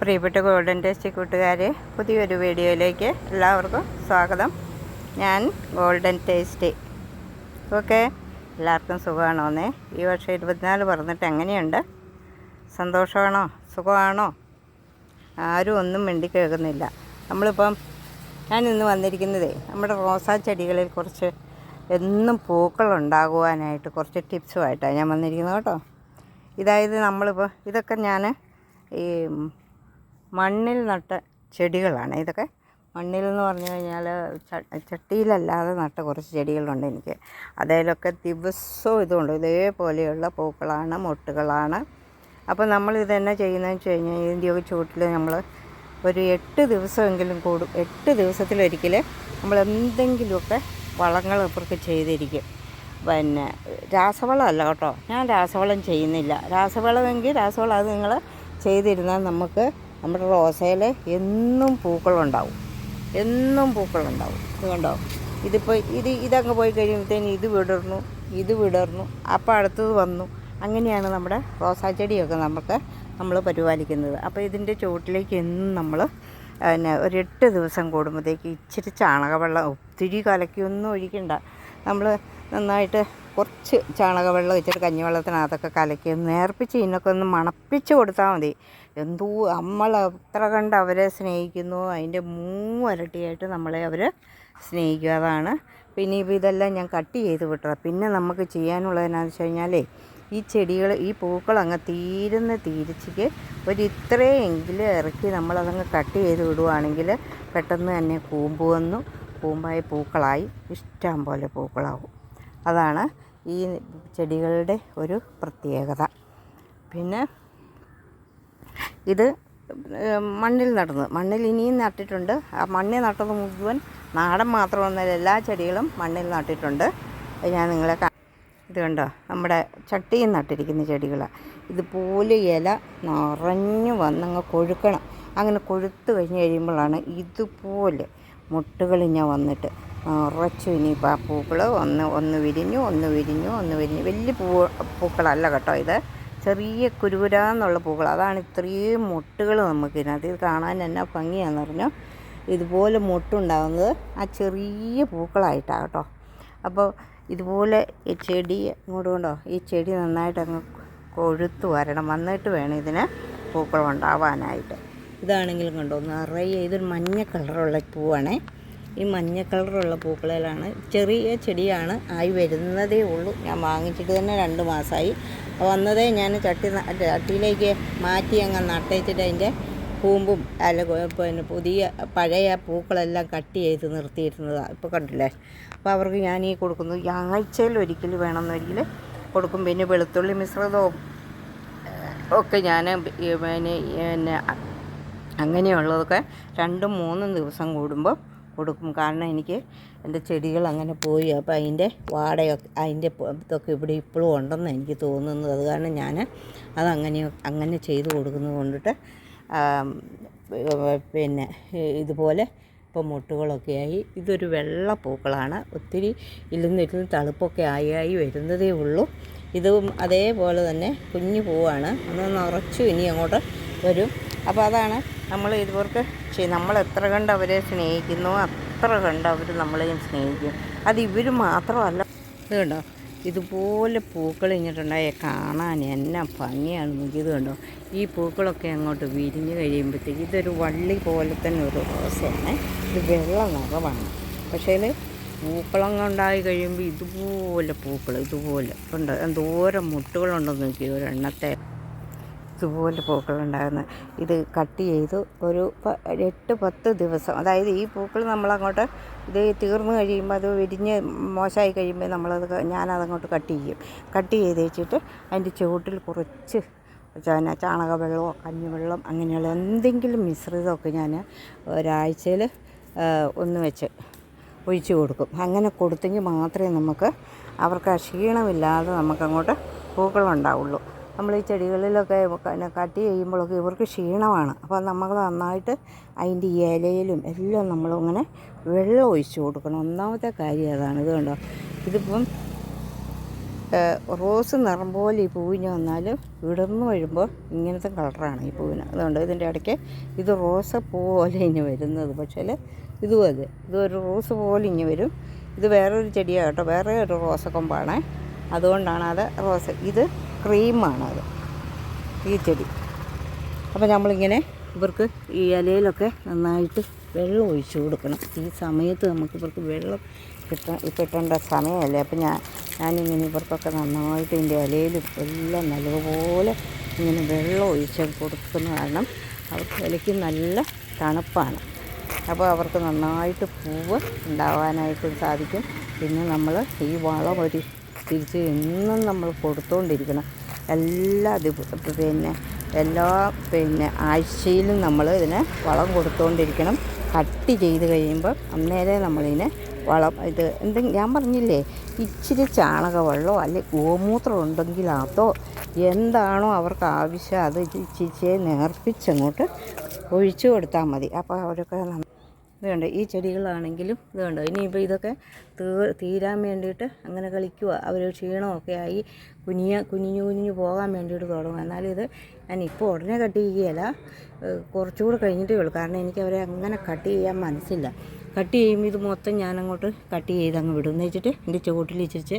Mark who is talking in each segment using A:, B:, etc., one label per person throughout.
A: പ്രിയപ്പെട്ട golden taste കൂട്ടുകാരെ പുതിയൊരു വീഡിയോയിലേക്ക് എല്ലാവർക്കും സ്വാഗതം. ഞാൻ ഗോൾഡൻ ടേസ്റ്റ്. ഓക്കെ എല്ലാവർക്കും സുഖമാണോന്നേ? ഈ വർഷം ഇരുപത്തിനാല് പറഞ്ഞിട്ട് എങ്ങനെയുണ്ട്? സന്തോഷമാണോ? സുഖമാണോ? ആരും ഒന്നും മിണ്ടി കേൾക്കുന്നില്ല. നമ്മളിപ്പം ഞാൻ ഇന്ന് വന്നിരിക്കുന്നതേ നമ്മുടെ റോസാ ചെടികളിൽ കുറച്ച് എന്നും പൂക്കൾ ഉണ്ടാകുവാനായിട്ട് കുറച്ച് ടിപ്സുമായിട്ടാണ് ഞാൻ വന്നിരിക്കുന്നത് കേട്ടോ. ഇതായത് നമ്മളിപ്പോൾ ഇതൊക്കെ ഞാൻ ഈ മണ്ണിൽ നട്ട ചെടികളാണ്. ഇതൊക്കെ മണ്ണിൽ എന്ന് പറഞ്ഞു കഴിഞ്ഞാൽ ചട്ടിയിലല്ലാതെ നട്ട കുറച്ച് ചെടികളുണ്ട് എനിക്ക്. അതിലൊക്കെ ദിവസവും ഇതുണ്ട്. ഇതേപോലെയുള്ള പൂക്കളാണ് മൊട്ടുകളാണ്. അപ്പോൾ നമ്മൾ ഇത് തന്നെ ചെയ്യുന്നതെന്ന് വെച്ച് കഴിഞ്ഞാൽ ഇതിന്റെയൊക്കെ ചുവട്ടിൽ നമ്മൾ ഒരു എട്ട് ദിവസമെങ്കിലും കൂടും എട്ട് ദിവസത്തിലൊരിക്കൽ നമ്മൾ എന്തെങ്കിലുമൊക്കെ വളങ്ങൾ ഇവർക്ക് ചെയ്തിരിക്കും. പിന്നെ രാസവളമല്ല കേട്ടോ. ഞാൻ രാസവളം ചെയ്യുന്നില്ല. രാസവളമെങ്കിൽ രാസവളം അത് നിങ്ങൾ ചെയ്തിരുന്നാൽ നമുക്ക് നമ്മുടെ റോസയിൽ എന്നും പൂക്കളുണ്ടാവും. എന്നും പൂക്കളുണ്ടാവും. ഇത് കണ്ടോ? ഇതിപ്പോൾ ഇത് ഇതങ്ങ് പോയി കഴിയുമ്പോഴത്തേന് ഇത് വിടർന്നു ഇത് വിടർന്നു അപ്പോൾ അടുത്തത് വന്നു. അങ്ങനെയാണ് നമ്മുടെ റോസാച്ചെടിയൊക്കെ നമുക്ക് നമ്മൾ പരിപാലിക്കുന്നത്. അപ്പോൾ ഇതിന്റെ ചുവട്ടിലേക്ക് എന്നും നമ്മൾ പിന്നെ ഒരു എട്ട് ദിവസം കൂടുമ്പോഴത്തേക്ക് ഇച്ചിരി ചാണകവെള്ളം ഒത്തിരി കലക്കിയൊന്നും ഒഴിക്കണ്ട. നമ്മൾ നന്നായിട്ട് കുറച്ച് ചാണകവെള്ളം ഇച്ചിരി കഞ്ഞിവെള്ളത്തിനകത്തൊക്കെ കലക്കി നേർപ്പിച്ച് ഇതിനൊക്കെ ഒന്ന് മണപ്പിച്ച് കൊടുത്താൽ മതി. എന്തോ നമ്മൾ എത്ര കണ്ട് അവരെ സ്നേഹിക്കുന്നു. അതിന്റെ മൂവരട്ടിയായിട്ട് നമ്മളെ അവർ സ്നേഹിക്കുക അതാണ്. പിന്നെ ഇപ്പോൾ ഇതെല്ലാം ഞാൻ കട്ട് ചെയ്ത് വിട്ടത്. പിന്നെ നമുക്ക് ചെയ്യാനുള്ളത് എന്നാന്ന് വെച്ച് കഴിഞ്ഞാലേ ഈ ചെടികൾ ഈ പൂക്കൾ അങ്ങ് തീരുന്ന തീരിച്ചിക്ക് ഒരു ഇത്രയെങ്കിലും ഇറക്കി നമ്മളതങ്ങ് കട്ട് ചെയ്ത് വിടുവാണെങ്കിൽ പെട്ടെന്ന് തന്നെ കൂമ്പ് വന്നു. കൂമ്പായ പൂക്കളായി. ഇഷ്ടം പോലെ പൂക്കളാവും. അതാണ് ഈ ചെടികളുടെ ഒരു പ്രത്യേകത. പിന്നെ ഇത് മണ്ണിൽ നടന്നു മണ്ണിൽ ഇനിയും നട്ടിട്ടുണ്ട്. ആ മണ്ണിൽ നട്ടത് മുഴുവൻ നാടൻ മാത്രമൊന്നുമല്ല എല്ലാ ചെടികളും മണ്ണിൽ നട്ടിട്ടുണ്ട്. ഞാൻ നിങ്ങളെ ഇത് കണ്ടോ? നമ്മുടെ ചട്ടിയിൽ നട്ടിരിക്കുന്ന ചെടികളാണ് ഇതുപോലെ ഇല നിറഞ്ഞു വന്നങ്ങ് കൊഴുക്കണം. അങ്ങനെ കൊഴുത്ത് കഴിഞ്ഞ് കഴിയുമ്പോഴാണ് ഇതുപോലെ മുട്ടുകൾ ഞാൻ വന്നിട്ട് നിറച്ചു ഇനിയിപ്പോൾ ആ പൂക്കൾ ഒന്ന് ഒന്ന് വിരിഞ്ഞു ഒന്ന് വിരിഞ്ഞു ഒന്ന് വിരിഞ്ഞു. വലിയ പൂ പൂക്കളല്ല കേട്ടോ ഇത്. ചെറിയ കുരുകുരാന്നുള്ള പൂക്കൾ. അതാണ് ഇത്രയും മുട്ടുകൾ നമുക്ക് ഇതിനകത്ത്. ഇത് കാണാൻ എന്നാ ഭംഗിയാണെന്ന് പറഞ്ഞു ഇതുപോലെ മുട്ടുണ്ടാകുന്നത് ആ ചെറിയ പൂക്കളായിട്ടാണ് കേട്ടോ. അപ്പോൾ ഇതുപോലെ ഈ ചെടി ഇങ്ങോട്ട് കൊണ്ടോ ഈ ചെടി നന്നായിട്ട് അങ്ങ് കൊഴുത്ത് വരണം. വന്നിട്ട് വേണം ഇതിന് പൂക്കൾ ഉണ്ടാവാനായിട്ട്. ഇതാണെങ്കിലും കണ്ടോ നിറയെ ഇതൊരു മഞ്ഞ കളറുള്ള പൂവാണേ. ഈ മഞ്ഞ കളറുള്ള പൂക്കളിലാണ് ചെറിയ ചെടിയാണ് ആയി വരുന്നതേ ഉള്ളൂ. ഞാൻ വാങ്ങിച്ചിട്ട് തന്നെ രണ്ട് മാസമായി. വന്നതേ ഞാൻ ചട്ടി ചട്ടിയിലേക്ക് മാറ്റി അങ്ങ് നട്ടേച്ചിട്ട് അതിന്റെ കൂമ്പും അല്ല പിന്നെ പുതിയ പഴയ പൂക്കളെല്ലാം കട്ട് ചെയ്ത് നിർത്തിയിരുന്നതാണ് ഇപ്പോൾ കണ്ടില്ലേ? അപ്പോൾ അവർക്ക് ഞാൻ ഈ കൊടുക്കുന്നത് ഈ ആഴ്ചയിൽ ഒരിക്കൽ വേണമെന്നൊരിക്കൽ കൊടുക്കും. പിന്നെ വെളുത്തുള്ളി മിശ്രിതവും ഒക്കെ ഞാൻ പിന്നെ പിന്നെ അങ്ങനെയുള്ളതൊക്കെ രണ്ടും മൂന്നും ദിവസം കൂടുമ്പോൾ കൊടുക്കും. കാരണം എനിക്ക് എന്റെ ചെടികൾ അങ്ങനെ പോയി. അപ്പോൾ അതിന്റെ വാടയൊക്കെ അതിന്റെ ഇതൊക്കെ ഇവിടെ ഇപ്പോഴും ഉണ്ടെന്ന് എനിക്ക് തോന്നുന്നത്. അത് കാരണം ഞാൻ അതങ്ങനെ അങ്ങനെ ചെയ്ത് കൊടുക്കുന്നത് കൊണ്ടിട്ട് പിന്നെ ഇതുപോലെ ഇപ്പോൾ മുട്ടുകളൊക്കെ ആയി. ഇതൊരു വെള്ള പൂക്കളാണ് ഒത്തിരി ഇരുന്ന് തളുപ്പൊക്കെ ആയി ആയി വരുന്നതേ ഉള്ളൂ. ഇതും അതേപോലെ തന്നെ കുഞ്ഞു പൂവാണ്. ഒന്ന് നിറച്ചു ഇനി അങ്ങോട്ട് വരും. അപ്പോൾ അതാണ് നമ്മൾ ഇതുവർക്ക് നമ്മൾ എത്ര കണ്ട് അവരെ സ്നേഹിക്കുന്നു അത്ര കണ്ട് അവർ നമ്മളെയും സ്നേഹിക്കും. അത് ഇവർ മാത്രമല്ല. ഇത് കണ്ടോ? ഇതുപോലെ പൂക്കൾ ഇങ്ങോട്ടുണ്ടായ. കാണാൻ എന്നാ ഭംഗിയാണ് ഇത് കണ്ടോ? ഈ പൂക്കളൊക്കെ അങ്ങോട്ട് വിരിഞ്ഞ് കഴിയുമ്പോഴത്തേക്ക് ഇതൊരു വള്ളി പോലെ തന്നെ ഒരു റോസയാണ്. ഇത് വെള്ള നിറവാണ്. പക്ഷേ പൂക്കളങ്ങ ഉണ്ടായി കഴിയുമ്പോൾ ഇതുപോലെ പൂക്കൾ ഇതുപോലെ. ഉണ്ട് എന്തോരം മുട്ടുകളുണ്ടെന്ന് നോക്കി ഒരെണ്ണത്തെ ഇതുപോലെ പൂക്കളുണ്ടാകുന്നത് ഇത് കട്ട് ചെയ്ത് ഒരു എട്ട് പത്ത് ദിവസം. അതായത് ഈ പൂക്കൾ നമ്മളങ്ങോട്ട് ഇത് തീർന്നു കഴിയുമ്പോൾ അത് വിരിഞ്ഞ് മോശമായി കഴിയുമ്പോൾ നമ്മളത് ഞാനതങ്ങോട്ട് കട്ട് ചെയ്യും. കട്ട് ചെയ്ത് വെച്ചിട്ട് അതിന്റെ ചുവട്ടിൽ കുറച്ച് പിന്നെ ചാണകവെള്ളമോ കഞ്ഞിവെള്ളം അങ്ങനെയുള്ള എന്തെങ്കിലും മിശ്രിതമൊക്കെ ഞാൻ ഒരാഴ്ചയിൽ ഒന്ന് വെച്ച് ഒഴിച്ചു കൊടുക്കും. അങ്ങനെ കൊടുത്തെങ്കിൽ മാത്രമേ നമുക്ക് അവർക്ക് ആ ക്ഷീണമില്ലാതെ നമുക്കങ്ങോട്ട് പൂക്കളുണ്ടാവുള്ളൂ. നമ്മൾ ഈ ചെടികളിലൊക്കെ പിന്നെ കട്ട് ചെയ്യുമ്പോഴൊക്കെ ഇവർക്ക് ക്ഷീണമാണ്. അപ്പോൾ നമ്മൾ നന്നായിട്ട് അതിന്റെ ഇലയിലും എല്ലാം നമ്മളിങ്ങനെ വെള്ളം ഒഴിച്ച് കൊടുക്കണം. ഒന്നാമത്തെ കാര്യം അതാണ്. ഇത് കണ്ടോ? ഇതിപ്പം റോസ് നിറം പോലെ ഈ പൂവിന് വന്നാൽ വിടർന്നു വരുമ്പോൾ ഇങ്ങനത്തെ കളറാണ് ഈ പൂവിന്. അതുകൊണ്ട് ഇതിന്റെ ഇടയ്ക്ക് ഇത് റോസ പൂ പോലെ ഇനി വരുന്നത്. പക്ഷേ ഇതും അതെ. ഇതൊരു റോസ് പോലെ ഇനി വരും. ഇത് വേറൊരു ചെടിയാണ് കേട്ടോ. വേറെ ഒരു റോസക്കൊമ്പാണ്. അതുകൊണ്ടാണ് അത് റോസ്. ഇത് ക്രീമാണ് അത് ഈ ചെടി. അപ്പോൾ നമ്മളിങ്ങനെ ഇവർക്ക് ഈ ഇലയിലൊക്കെ നന്നായിട്ട് വെള്ളം ഒഴിച്ചു കൊടുക്കണം. ഈ സമയത്ത് നമുക്ക് ഇവർക്ക് വെള്ളം കിട്ടാൻ കിട്ടേണ്ട സമയമല്ലേ. അപ്പം ഞാൻ ഞാനിങ്ങനെ ഇവർക്കൊക്കെ നന്നായിട്ട് ഇതിന്റെ ഇലയിലും എല്ലാം നല്ലതുപോലെ ഇങ്ങനെ വെള്ളം ഒഴിച്ച് കൊടുക്കുന്ന കാരണം അവർക്ക് ഇലയ്ക്ക് നല്ല തണുപ്പാണ്. അപ്പോൾ അവർക്ക് നന്നായിട്ട് പൂവ് ഉണ്ടാവാനായിട്ട് സാധിക്കും. പിന്നെ നമ്മൾ ഈ വളം ഒരു തിരിച്ച് എന്നും നമ്മൾ കൊടുത്തുകൊണ്ടിരിക്കണം എല്ലാ പിന്നെ എല്ലാ പിന്നെ ആഴ്ചയിലും നമ്മൾ ഇതിന് വളം കൊടുത്തുകൊണ്ടിരിക്കണം കട്ടി ചെയ്ത് കഴിയുമ്പോൾ അന്നേരെ നമ്മളിതിനെ വളം ഇത് എന്തെങ്കിലും ഞാൻ പറഞ്ഞില്ലേ ഇച്ചിരി ചാണകവെള്ളമോ അല്ലെ ഗോമൂത്രം ഉണ്ടെങ്കിൽ അതോ എന്താണോ അവർക്ക് ആവശ്യം അത് ഇച്ചിരിച്ചേ നേർപ്പിച്ചങ്ങോട്ട് ഒഴിച്ചു കൊടുത്താൽ മതി. അപ്പോൾ അവരൊക്കെ നം- ഇത് കണ്ടോ ഈ ചെടികളാണെങ്കിലും ഇത് കണ്ടോ ഇനിയിപ്പോൾ ഇതൊക്കെ തീ തീരാൻ വേണ്ടിയിട്ട് അങ്ങനെ കളിക്കുക അവർ ക്ഷീണമൊക്കെ ആയി കുനിയ കുനിഞ്ഞു കുനിഞ്ഞു പോകാൻ വേണ്ടിയിട്ട് തുടങ്ങും എന്നാലും ഇത് ഞാൻ ഇപ്പോൾ ഉടനെ കട്ട് ചെയ്യുകയില്ല കുറച്ചുകൂടെ കഴിഞ്ഞിട്ടേ ഉള്ളൂ. കാരണം എനിക്ക് അവരെ അങ്ങനെ കട്ട് ചെയ്യാൻ മനസ്സില്ല. കട്ട് ചെയ്യുമ്പോൾ ഇത് മൊത്തം ഞാനങ്ങോട്ട് കട്ട് ചെയ്ത് അങ്ങ് വിടും. എന്ന് വെച്ചിട്ട് എന്റെ ചുവട്ടിൽ ഇച്ചിരിച്ച്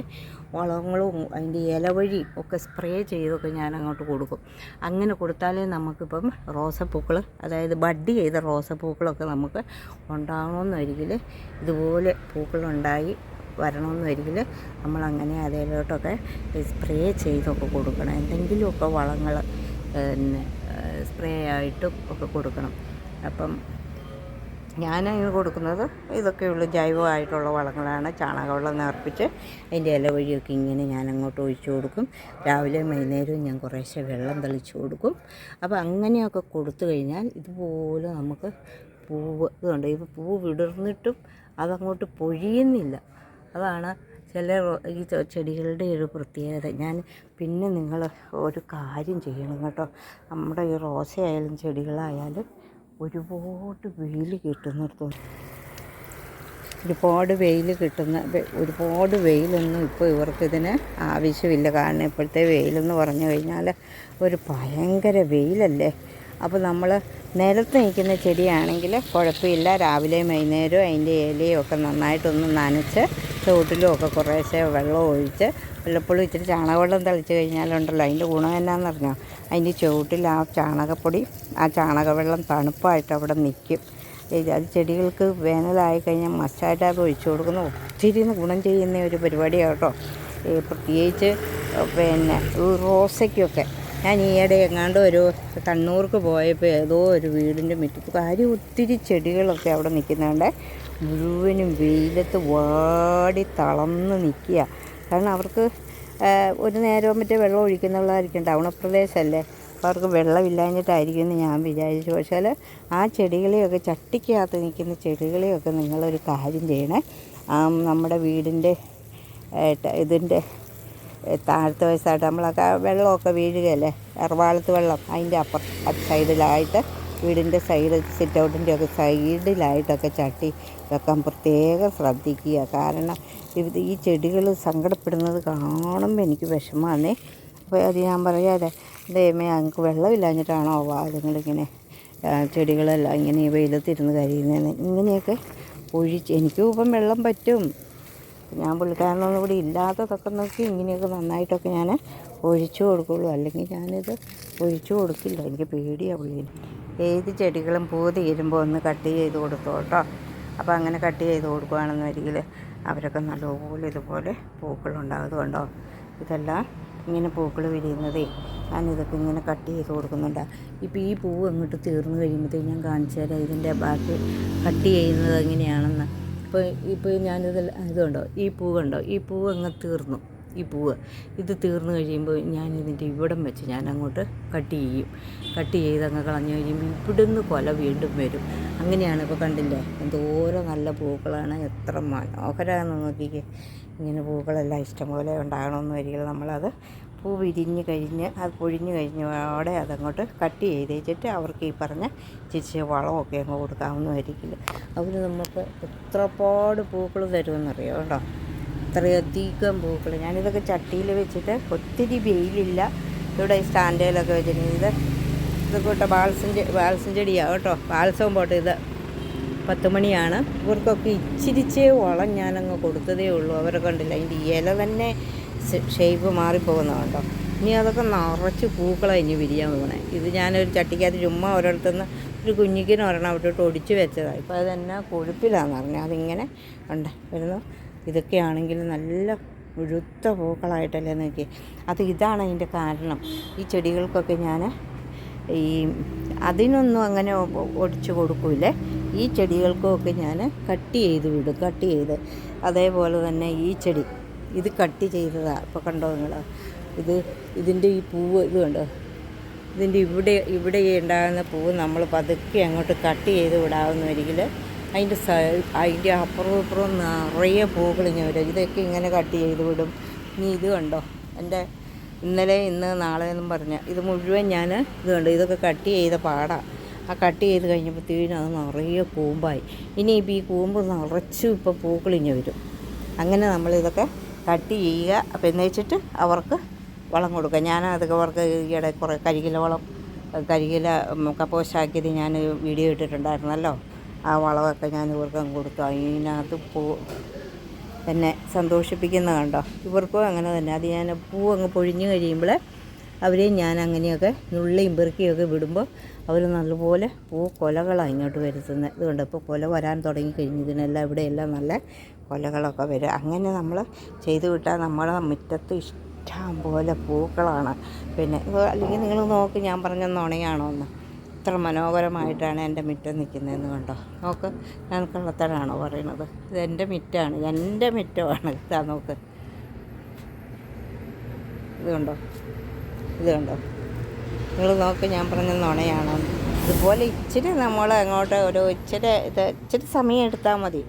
A: വളങ്ങളും അതിന്റെ ഇലവഴി ഒക്കെ സ്പ്രേ ചെയ്തൊക്കെ ഞാൻ അങ്ങോട്ട് കൊടുക്കും. അങ്ങനെ കൊടുത്താലേ നമുക്കിപ്പം റോസപ്പൂക്കൾ അതായത് ബഡ് ചെയ്ത റോസപ്പൂക്കളൊക്കെ നമുക്ക് ഉണ്ടാകണമെന്നൊരിക്കൽ ഇതുപോലെ പൂക്കളുണ്ടായി വരണമെന്നൊരിക്കൽ നമ്മളങ്ങനെ അതിലോട്ടൊക്കെ സ്പ്രേ ചെയ്തൊക്കെ കൊടുക്കണം. എന്തെങ്കിലുമൊക്കെ വളങ്ങൾ പിന്നെ സ്പ്രേ ആയിട്ടും ഒക്കെ കൊടുക്കണം. അപ്പം ഞാൻ കൊടുക്കുന്നത് ഇതൊക്കെയുള്ള ജൈവമായിട്ടുള്ള വളങ്ങളാണ്. ചാണകവെള്ളം നേർപ്പിച്ച് അതിന്റെ ഇല വഴിയൊക്കെ ഇങ്ങനെ ഞാൻ അങ്ങോട്ട് ഒഴിച്ചു കൊടുക്കും. രാവിലെയും വൈകുന്നേരവും ഞാൻ കുറേശ്ശെ വെള്ളം തളിച്ചു കൊടുക്കും. അപ്പോൾ അങ്ങനെയൊക്കെ കൊടുത്തു കഴിഞ്ഞാൽ ഇതുപോലെ നമുക്ക് പൂവ് ഇതുണ്ട്. ഇത് പൂ വിടർന്നിട്ടും അതങ്ങോട്ട് പൊഴിയുന്നില്ല. അതാണ് ചില ഈ ചെടികളുടെ ഒരു പ്രത്യേകത. ഞാൻ പിന്നെ നിങ്ങൾ ഒരു കാര്യം ചെയ്യണം കേട്ടോ. നമ്മുടെ ഈ റോസയായാലും ചെടികളായാലും ഒരുപാട് വെയിൽ കിട്ടുന്നിടത്തോളം ഒരുപാട് വെയിൽ കിട്ടുന്ന ഒരുപാട് വെയിലൊന്നും ഇപ്പോൾ ഇവർക്കിതിന് ആവശ്യമില്ല. കാരണം ഇപ്പോഴത്തെ വെയിലെന്ന് പറഞ്ഞു കഴിഞ്ഞാൽ ഒരു ഭയങ്കര വെയിലല്ലേ? അപ്പോൾ നമ്മൾ നിലത്ത് നിൽക്കുന്ന ചെടിയാണെങ്കിൽ കുഴപ്പമില്ല. രാവിലെയും വൈകുന്നേരവും അതിന്റെ ഇലയും ഒക്കെ നന്നായിട്ടൊന്ന് നനച്ച് ചുവട്ടിലും ഒക്കെ കുറേശ്ശെ വെള്ളം ഒഴിച്ച് വല്ലപ്പോഴും ഇച്ചിരി ചാണകവെള്ളം തളിച്ച് കഴിഞ്ഞാലുണ്ടല്ലോ അതിന്റെ ഗുണം എന്നാന്ന് പറഞ്ഞാൽ അതിന്റെ ചുവട്ടിൽ ആ ചാണകപ്പൊടി ആ ചാണകവെള്ളം തണുപ്പായിട്ട് അവിടെ നിൽക്കും. അത് ചെടികൾക്ക് വേനലായി കഴിഞ്ഞാൽ മസ്റ്റായിട്ട് അത് ഒഴിച്ചു കൊടുക്കുന്ന. ഒത്തിരി ഗുണം ചെയ്യുന്ന ഒരു പരിപാടിയാണ് കേട്ടോ പ്രത്യേകിച്ച് പിന്നെ റോസയ്ക്കൊക്കെ ഞാൻ ഈയിടെ എങ്ങാണ്ട് ഒരു കണ്ണൂർക്ക് പോയപ്പോൾ ഏതോ ഒരു വീടിന്റെ മുറ്റത്ത് കാര്യം ഒത്തിരി ചെടികളൊക്കെ അവിടെ നിൽക്കുന്നുണ്ട്. മുഴുവനും വെയിലത്ത് വാടി തളർന്ന് നിൽക്കുക. കാരണം അവർക്ക് ഒരു നേരവും മറ്റേ വെള്ളം ഒഴിക്കുന്നുള്ളതായിരിക്കും ടൗണപ്രദേശമല്ലേ അപ്പോൾ അവർക്ക് വെള്ളമില്ലാഞ്ഞിട്ടായിരിക്കും എന്ന് ഞാൻ വിചാരിച്ചു. പക്ഷേ ആ ചെടികളെയൊക്കെ ചട്ടിക്കകത്ത് നിൽക്കുന്ന ചെടികളെയൊക്കെ നിങ്ങളൊരു കാര്യം ചെയ്യണേ. നമ്മുടെ വീടിന്റെ ഇതിന്റെ താഴത്തെ വയസ്സായിട്ട് നമ്മളൊക്കെ വെള്ളമൊക്കെ വീഴുകയല്ലേ? എറവാളത്ത് വെള്ളം അതിന്റെ അപ്പർ സൈഡിലായിട്ട് വീടിന്റെ സൈഡ് സിറ്റ് ഔട്ടിന്റെ ഒക്കെ സൈഡിലായിട്ടൊക്കെ ചട്ടി വെക്കാൻ പ്രത്യേകം ശ്രദ്ധിക്കുക. കാരണം ഇത് ഈ ചെടികൾ സങ്കടപ്പെടുന്നത് കാണുമ്പോൾ എനിക്ക് വിഷമമാണേ അപ്പോൾ അത് ഞാൻ പറയാതെ ദൈവമേ ഞങ്ങൾക്ക് വെള്ളമില്ലാഞ്ഞിട്ടാണോ വാദങ്ങളിങ്ങനെ ചെടികളെല്ലാം ഇങ്ങനെ വെയിലത്തിരുന്ന് കഴിയുന്നതെന്ന് ഇങ്ങനെയൊക്കെ ഒഴിച്ച് എനിക്കും ഇപ്പം വെള്ളം പറ്റും. ഞാൻ പുള്ളിക്കാരനൊന്നും കൂടി ഇല്ലാത്തതൊക്കെ നോക്കി ഇങ്ങനെയൊക്കെ നന്നായിട്ടൊക്കെ ഞാൻ ഒഴിച്ചു കൊടുക്കുള്ളൂ. അല്ലെങ്കിൽ ഞാനിത് ഒഴിച്ചു കൊടുക്കില്ല. എനിക്ക് പേടിയാണ് പുള്ളിയിൽ ഏത് ചെടികളും പൂ തീരുമ്പോൾ ഒന്ന് കട്ട് ചെയ്ത് കൊടുത്തു കേട്ടോ. അപ്പോൾ അങ്ങനെ കട്ട് ചെയ്ത് കൊടുക്കുകയാണെന്നുണ്ടെങ്കിൽ അവരൊക്കെ നല്ലപോലെ ഇതുപോലെ പൂക്കളുണ്ടാകുന്നത് കണ്ടോ? ഇതെല്ലാം ഇങ്ങനെ പൂക്കൾ വിരിയുന്നതേ. ഞാനിതൊക്കെ ഇങ്ങനെ കട്ട് ചെയ്ത് കൊടുക്കുന്നുണ്ട്. ഇപ്പോൾ ഈ പൂവ് അങ്ങോട്ട് തീർന്നു കഴിയുമ്പോഴത്തേക്ക് ഞാൻ കാണിച്ചു തരാം ഇതിന്റെ ബാക്കി കട്ട് ചെയ്യുന്നത് എങ്ങനെയാണെന്ന്. ഇപ്പോൾ ഇപ്പോൾ ഞാനിത് ഇതുണ്ടോ ഈ കണ്ടോ? ഈ പൂവ് അങ്ങ് തീർന്നു. ഈ പൂവ് ഇത് തീർന്നു കഴിയുമ്പോൾ ഞാൻ ഇതിന്റെ ഇവിടം വെച്ച് ഞാൻ അങ്ങോട്ട് കട്ട് ചെയ്യും. കട്ട് ചെയ്ത് അങ്ങ് കളഞ്ഞു കഴിയുമ്പോൾ ഇവിടുന്ന് കൊല വീണ്ടും വരും. അങ്ങനെയാണ് ഇപ്പോൾ കണ്ടില്ലേ? എന്തോരം നല്ല പൂക്കളാണ്. എത്ര മനോഹരമാണെന്ന് നോക്കിക്കേ. ഇങ്ങനെ പൂക്കളെല്ലാം ഇഷ്ടംപോലെ ഉണ്ടാകണമെന്ന് വരിക നമ്മളത് പൂ വിരിഞ്ഞ് കഴിഞ്ഞ് അത് പൊഴിഞ്ഞ് കഴിഞ്ഞോടെ അതങ്ങോട്ട് കട്ട് ചെയ്ത് വെച്ചിട്ട് അവർക്ക് ഈ പറഞ്ഞ ചിരിച്ച് വളമൊക്കെ അങ്ങ് കൊടുക്കാവുന്നതായിരിക്കില്ല. അവർ നമുക്ക് എത്രപാട് പൂക്കൾ തരുമെന്നറിയോ കേട്ടോ? അത്രയധികം പൂക്കൾ ഞാനിതൊക്കെ ചട്ടിയിൽ വെച്ചിട്ട് ഒത്തിരി വെയിലില്ല. ഇവിടെ ഈ സ്റ്റാൻഡേലൊക്കെ വെച്ചിട്ടുണ്ട് ഇത് ഇതൊക്കെ കേട്ടോ ബാൽസം ബാൽസം ചെടിയാണ് കേട്ടോ. ബാൽസവും പോട്ടെ ഇത്. പത്ത് മണിയാണ്. ഇവർക്കൊക്കെ ഇച്ചിരിച്ചേ വളം ഞാനങ്ങ് കൊടുത്തതേ ഉള്ളൂ. അവരെ കണ്ടില്ല. അതിന്റെ ഇല തന്നെ ഷേപ്പ് മാറിപ്പോകുന്നതുണ്ടോ ഇനി അതൊക്കെ നിറച്ച് പൂക്കളാണ് ഇനി വിരിയാൻ പോകണേ ഇത് ഞാനൊരു ചട്ടിക്കകത്ത് ചുമ്മാ ഒരിടത്തുനിന്ന് ഒരു കുഞ്ഞിക്കിന് ഒരെണ്ണം അവിടോട്ട് ഒടിച്ച് വെച്ചതാണ് ഇപ്പോൾ അതെന്നാ കൊഴുപ്പിലാന്ന് പറഞ്ഞാൽ അതിങ്ങനെ ഉണ്ട് വരുന്നു. ഇതൊക്കെയാണെങ്കിൽ നല്ല മുഴുത്ത പൂക്കളായിട്ടല്ലേ നോക്കി അത് ഇതാണ് അതിന്റെ കാരണം. ഈ ചെടികൾക്കൊക്കെ ഞാൻ ഈ അതിനൊന്നും അങ്ങനെ ഒടിച്ചു കൊടുക്കൂലേ. ഈ ചെടികൾക്കൊക്കെ ഞാൻ കട്ട് ചെയ്ത് വിടും കട്ട് ചെയ്ത്. അതേപോലെ തന്നെ ഈ ചെടി. ഇത് കട്ട് ചെയ്തതാണ് ഇപ്പോൾ കണ്ടോ നിങ്ങൾ ഇത് ഇതിന്റെ ഈ പൂവ് ഇത് കണ്ടോ? ഇതിന്റെ ഇവിടെ ഇവിടെ ഉണ്ടാകുന്ന പൂവ് നമ്മൾ പതുക്കെ അങ്ങോട്ട് കട്ട് ചെയ്ത് വിടാവുന്നവരികിൽ അതിന്റെ അതിന്റെ അപ്പുറവും ഇപ്പുറവും നിറയെ പൂക്കൾ ഇങ്ങനെ വരും. ഇതൊക്കെ ഇങ്ങനെ കട്ട് ചെയ്ത് വിടും. ഇനി ഇത് കണ്ടോ? എന്റെ ഇന്നലെ ഇന്ന് നാളെ എന്നും പറഞ്ഞ ഇത് മുഴുവൻ ഞാൻ ഇത് കണ്ടു. ഇതൊക്കെ കട്ട് ചെയ്ത പാടാണ് ആ കട്ട് ചെയ്ത് കഴിഞ്ഞപ്പോഴത്തേനും അത് നിറയെ കൂമ്പായി. ഇനിയിപ്പോൾ ഈ കൂമ്പ് നിറച്ചും ഇപ്പോൾ പൂക്കളിഞ്ഞ് വരും. അങ്ങനെ നമ്മളിതൊക്കെ കട്ട് ചെയ്യുക. അപ്പം എന്ന് വെച്ചിട്ട് അവർക്ക് വളം കൊടുക്കുക. ഞാൻ അതൊക്കെ അവർക്ക് ഈയിടെ കുറേ കരികില വളം കരികില കപ്പോശാക്കിയത് ഞാൻ വീഡിയോ ഇട്ടിട്ടുണ്ടായിരുന്നല്ലോ. ആ വളമൊക്കെ ഞാൻ ഇവർക്ക് കൊടുത്തു. അതിനകത്ത് പൂ എന്നെ സന്തോഷിപ്പിക്കുന്ന കണ്ടോ? ഇവർക്കും അങ്ങനെ തന്നെ. അത് ഞാൻ പൂ അങ്ങ് പൊഴിഞ്ഞു കഴിയുമ്പോൾ അവരെയും ഞാൻ അങ്ങനെയൊക്കെ നുള്ളിയും പെറുക്കിയൊക്കെ വിടുമ്പോൾ അവർ നല്ലപോലെ പൂ കൊലകളാണ് ഇങ്ങോട്ട് വരുത്തുന്നത് ഇതുകൊണ്ട് ഇപ്പോൾ കൊല വരാൻ തുടങ്ങി കഴിഞ്ഞു. ഇതിനെല്ലാം ഇവിടെയെല്ലാം നല്ല കൊലകളൊക്കെ വരും അങ്ങനെ നമ്മൾ ചെയ്തു വിട്ടാൽ നമ്മളെ മുറ്റത്ത് ഇഷ്ടം പോലെ പൂക്കളാണ്. പിന്നെ അല്ലെങ്കിൽ നിങ്ങൾ നോക്ക് ഞാൻ പറഞ്ഞ നുണയാണോ എന്ന്. ഇത്ര മനോഹരമായിട്ടാണ് എന്റെ മുറ്റം നിൽക്കുന്നതെന്ന് കണ്ടോ? നോക്ക് ഞാൻ കള്ളത്തരാണോ പറയണത് ഇത് എന്റെ മുറ്റമാണ് എന്റെ മുറ്റമാണ്. ഇതാ നോക്ക്. ഇത് കണ്ടോ? ഇത് കണ്ടോ? നിങ്ങൾ നോക്ക് ഞാൻ പറഞ്ഞ നുണയാണോ ഇതുപോലെ ഇച്ചിരി നമ്മൾ അങ്ങോട്ട് ഒരു ഇച്ചിരി ഇത് ഇച്ചിരി സമയം എടുത്താൽ മതി.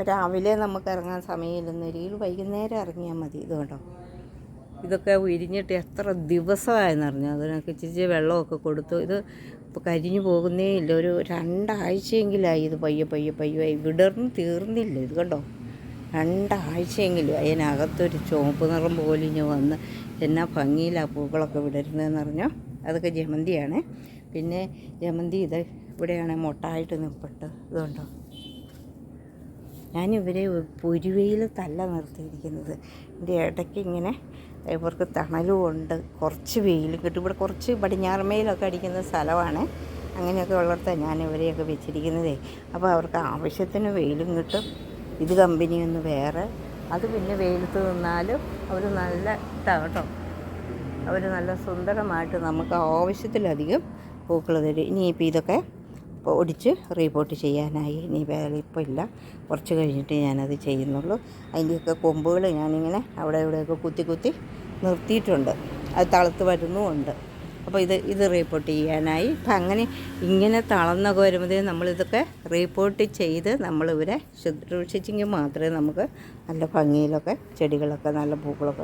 A: ഇപ്പം രാവിലെ നമുക്ക് ഇറങ്ങാൻ സമയമില്ലെന്നൊരിക്കൽ വൈകുന്നേരം ഇറങ്ങിയാൽ മതി. ഇത് കണ്ടോ? ഇതൊക്കെ വിരിഞ്ഞിട്ട് എത്ര ദിവസമായെന്ന് അറിഞ്ഞു? അതിനൊക്കെ ഇച്ചിരി വെള്ളമൊക്കെ കൊടുത്തു. ഇത് ഇപ്പോൾ കരിഞ്ഞു പോകുന്നേ ഇല്ല. ഒരു രണ്ടാഴ്ചയെങ്കിലായി ഇത് പയ്യെ പയ്യെ പയ്യെ വിടർന്ന് തീർന്നില്ല. ഇത് കണ്ടോ? രണ്ടാഴ്ചയെങ്കിലും അതിനകത്തൊരു ചുവപ്പ് നിറം പോലിഞ്ഞ് വന്ന് എന്നാ ഭംഗിയിലാണ് പൂക്കളൊക്കെ വിടരുന്നതെന്ന് പറഞ്ഞോ അതൊക്കെ ജമന്തിയാണ്. പിന്നെ ജമന്തി ഇത് ഇവിടെയാണ് മൊട്ടായിട്ട് നിൽപ്പട്ട് ഇതുണ്ടോ ഞാനിവരെ തല്ല നിർത്തിയിരിക്കുന്നത്. എന്റെ ഇടയ്ക്ക് ഇങ്ങനെ ഇവർക്ക് തണലും ഉണ്ട് കുറച്ച് വെയിലും കിട്ടും. ഇവിടെ കുറച്ച് പടിഞ്ഞാറമയിലൊക്കെ അടിക്കുന്ന സ്ഥലമാണ്. അങ്ങനെയൊക്കെ ഉള്ളിടത്താണ് ഞാൻ ഇവരെയൊക്കെ വെച്ചിരിക്കുന്നതേ. അപ്പോൾ അവർക്ക് ആവശ്യത്തിന് വെയിലും കിട്ടും. ഇത് കമ്പനി ഒന്ന് വേറെ. അത് പിന്നെ വെയിലത്ത് നിന്നാലും അവർ നല്ല ഇതാണ് കേട്ടോ. അവർ നല്ല സുന്ദരമായിട്ട് നമുക്ക് ആവശ്യത്തിലധികം പൂക്കൾ തരും. ഇനിയിപ്പോൾ ഇതൊക്കെ ഒടിച്ച് റീപോട്ട് ചെയ്യാനായി ഇനി ഇപ്പോൾ ഇല്ല. കുറച്ച് കഴിഞ്ഞിട്ട് ഞാനത് ചെയ്യുന്നുള്ളൂ. അതിന്റെയൊക്കെ കൊമ്പുകൾ ഞാനിങ്ങനെ അവിടെ ഇവിടെയൊക്കെ കുത്തി കുത്തി നിർത്തിയിട്ടുണ്ട്. അത് തളത്ത് വരുന്നുമുണ്ട്. അപ്പോൾ ഇത് ഇത് റീപോർട്ട് ചെയ്യാനായി. അപ്പം അങ്ങനെ ഇങ്ങനെ തളർന്നൊക്കെ വരുമ്പോഴേ നമ്മളിതൊക്കെ റീപോർട്ട് ചെയ്ത് നമ്മളിവരെ ശുശ്രൂഷിച്ചെങ്കിൽ മാത്രമേ നമുക്ക് നല്ല ഭംഗിയിലൊക്കെ ചെടികളൊക്കെ നല്ല പൂക്കളൊക്കെ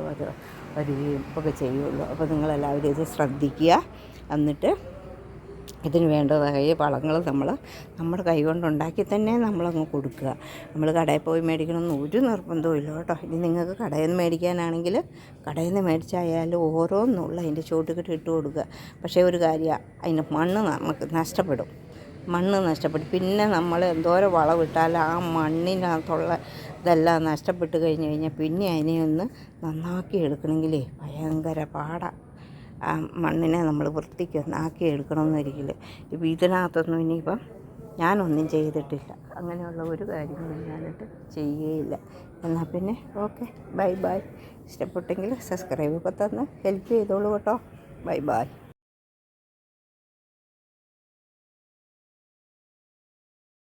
A: വരികയും ഒക്കെ ചെയ്യുള്ളൂ. അപ്പോൾ നിങ്ങളെല്ലാവരും ഇത് ശ്രദ്ധിക്കുക. എന്നിട്ട് ഇതിന് വേണ്ടതായ വളങ്ങൾ നമ്മൾ നമ്മുടെ കൈ കൊണ്ടുണ്ടാക്കി തന്നെ നമ്മളങ്ങ് കൊടുക്കുക. നമ്മൾ കടയിൽ പോയി മേടിക്കണമെന്ന് ഒരു നിർബന്ധവും ഇല്ല കേട്ടോ. ഇനി നിങ്ങൾക്ക് കടയിൽ നിന്ന് മേടിക്കാനാണെങ്കിൽ കടയിൽ നിന്ന് മേടിച്ചായാലും ഓരോന്നുള്ള അതിന്റെ ചോട്ടുകെട്ട് ഇട്ട് കൊടുക്കുക. പക്ഷേ ഒരു കാര്യം അതിന്റെ മണ്ണ് നമുക്ക് നഷ്ടപ്പെടും. മണ്ണ് നഷ്ടപ്പെടും. പിന്നെ നമ്മൾ എന്തോരം വളമിട്ടാൽ ആ മണ്ണിനകത്തുള്ള ഇതെല്ലാം നഷ്ടപ്പെട്ട് കഴിഞ്ഞ് കഴിഞ്ഞാൽ പിന്നെ അതിനെ ഒന്ന് നന്നാക്കി എടുക്കണമെങ്കിലേ ഭയങ്കര പാടാണ് ആ മണ്ണിനെ നമ്മൾ വൃത്തിക്ക് ആക്കി എടുക്കണമെന്നൊരിക്കൽ ഇപ്പം ഇതിനകത്തൊന്നും ഇനിയിപ്പം ഞാനൊന്നും ചെയ്തിട്ടില്ല. അങ്ങനെയുള്ള ഒരു കാര്യങ്ങളും ഞാനിട്ട് ചെയ്യുകയില്ല. എന്നാൽ പിന്നെ ഓക്കെ ബൈ ബൈ. ഇഷ്ടപ്പെട്ടെങ്കിൽ സബ്സ്ക്രൈബ് ഒക്കെ തന്ന് ഹെൽപ്പ് ചെയ്തോളൂ കേട്ടോ. Bye bye.